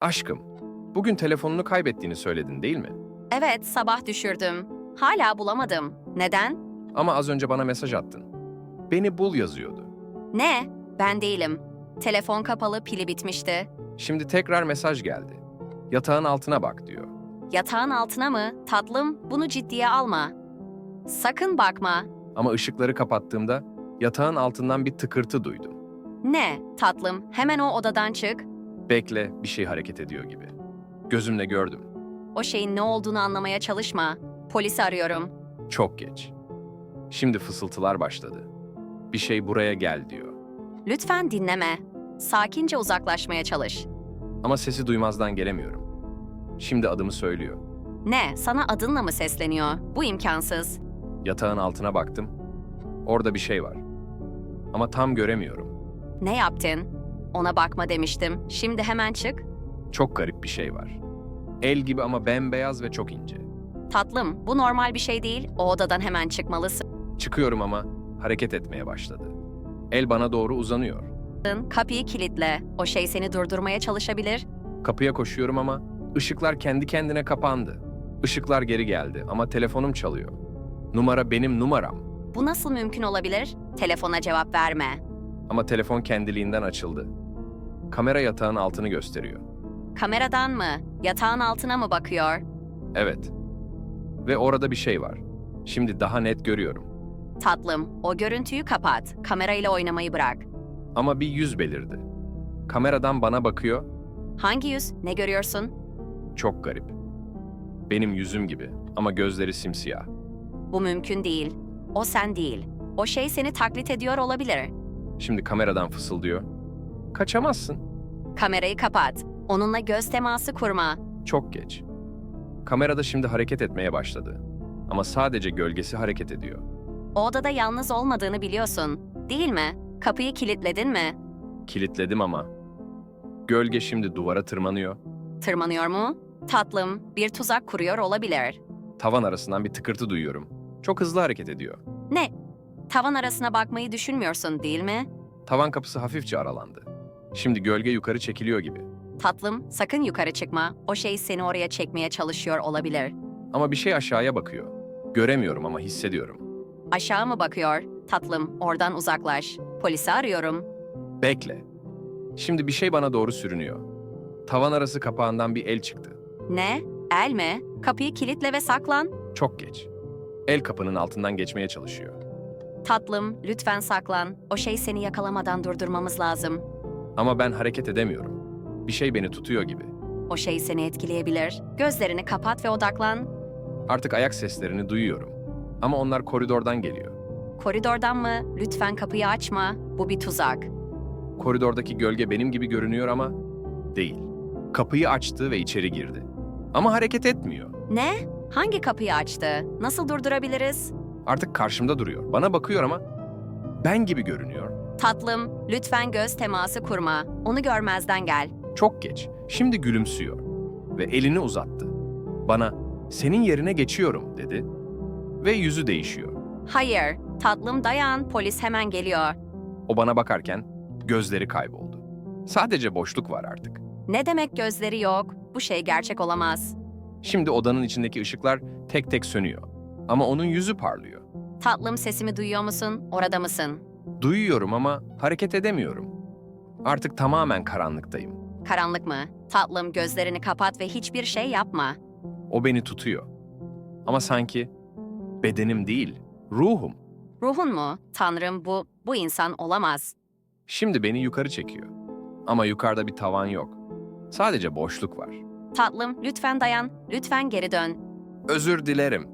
Aşkım, bugün telefonunu kaybettiğini söyledin değil mi? Evet, sabah düşürdüm. Hala bulamadım. Neden? Ama az önce bana mesaj attın. Beni bul yazıyordu. Ne? Ben değilim. Telefon kapalı, pili bitmişti. Şimdi tekrar mesaj geldi. Yatağın altına bak diyor. Yatağın altına mı? Tatlım, bunu ciddiye alma. Sakın bakma. Ama ışıkları kapattığımda yatağın altından bir tıkırtı duydum. Ne? Tatlım, hemen o odadan çık. Bekle, bir şey hareket ediyor gibi. Gözümle gördüm. O şeyin ne olduğunu anlamaya çalışma. Polisi arıyorum. Çok geç. Şimdi fısıltılar başladı. Bir şey buraya gel diyor. Lütfen dinleme. Sakince uzaklaşmaya çalış. Ama sesi duymazdan gelemiyorum. Şimdi adımı söylüyor. Ne? Sana adınla mı sesleniyor? Bu imkansız. Yatağın altına baktım. Orada bir şey var. Ama tam göremiyorum. Ne yaptın? Ona bakma demiştim. Şimdi hemen çık. Çok garip bir şey var. El gibi ama bembeyaz ve çok ince. Tatlım, bu normal bir şey değil. O odadan hemen çıkmalısın. Çıkıyorum ama hareket etmeye başladı. El bana doğru uzanıyor. Kapıyı kilitle. O şey seni durdurmaya çalışabilir. Kapıya koşuyorum ama ışıklar kendi kendine kapandı. Işıklar geri geldi ama telefonum çalıyor. Numara benim numaram Bu nasıl mümkün olabilir? Telefona cevap verme. Ama telefon kendiliğinden açıldı. Kamera yatağın altını gösteriyor. Kameradan mı? Yatağın altına mı bakıyor? Evet. Ve orada bir şey var. Şimdi daha net görüyorum. Tatlım, o görüntüyü kapat. Kamerayla oynamayı bırak. Ama bir yüz belirdi. Kameradan bana bakıyor. Hangi yüz? Ne görüyorsun? Çok garip. Benim yüzüm gibi ama gözleri simsiyah. Bu mümkün değil. O sen değil. O şey seni taklit ediyor olabilir. Şimdi kameradan fısıldıyor. Kaçamazsın. Kamerayı kapat. Onunla göz teması kurma. Çok geç. Kamerada şimdi hareket etmeye başladı. Ama sadece gölgesi hareket ediyor. O odada yalnız olmadığını biliyorsun. Değil mi? Kapıyı kilitledin mi? Kilitledim ama. Gölge şimdi duvara tırmanıyor. Tırmanıyor mu? Tatlım, bir tuzak kuruyor olabilir. Tavan arasından bir tıkırtı duyuyorum. Çok hızlı hareket ediyor. Ne? Tavan arasına bakmayı düşünmüyorsun değil mi? Tavan kapısı hafifçe aralandı. Şimdi gölge yukarı çekiliyor gibi. Tatlım, sakın yukarı çıkma. O şey seni oraya çekmeye çalışıyor olabilir. Ama bir şey aşağıya bakıyor. Göremiyorum ama hissediyorum. Aşağı mı bakıyor? Tatlım, oradan uzaklaş. Polisi arıyorum. Bekle. Şimdi bir şey bana doğru sürünüyor. Tavan arası kapağından bir el çıktı. Ne? El mi? Kapıyı kilitle ve saklan. Çok geç. El kapının altından geçmeye çalışıyor. Tatlım, lütfen saklan. O şey seni yakalamadan durdurmamız lazım. Ama ben hareket edemiyorum. Bir şey beni tutuyor gibi. O şey seni etkileyebilir. Gözlerini kapat ve odaklan. Artık ayak seslerini duyuyorum. Ama onlar koridordan geliyor. Koridordan mı? Lütfen kapıyı açma. Bu bir tuzak. Koridordaki gölge benim gibi görünüyor ama değil. Kapıyı açtı ve içeri girdi. Ama hareket etmiyor. Ne? Hangi kapıyı açtı? Nasıl durdurabiliriz? Artık karşımda duruyor. Bana bakıyor ama ben gibi görünüyor. Tatlım, lütfen göz teması kurma. Onu görmezden gel. Çok geç. Şimdi gülümsüyor ve elini uzattı. Bana senin yerine geçiyorum dedi ve yüzü değişiyor. Hayır, tatlım dayan, polis hemen geliyor. O bana bakarken gözleri kayboldu. Sadece boşluk var artık. Ne demek gözleri yok? Bu şey gerçek olamaz. Şimdi odanın içindeki ışıklar tek tek sönüyor. Ama onun yüzü parlıyor. Tatlım sesimi duyuyor musun? Orada mısın? Duyuyorum ama hareket edemiyorum. Artık tamamen karanlıktayım. Karanlık mı? Tatlım gözlerini kapat ve hiçbir şey yapma. O beni tutuyor. Ama sanki bedenim değil, ruhum. Ruhun mu? Tanrım bu, bu insan olamaz. Şimdi beni yukarı çekiyor. Ama yukarıda bir tavan yok. Sadece boşluk var. Tatlım lütfen dayan, lütfen geri dön. Özür dilerim.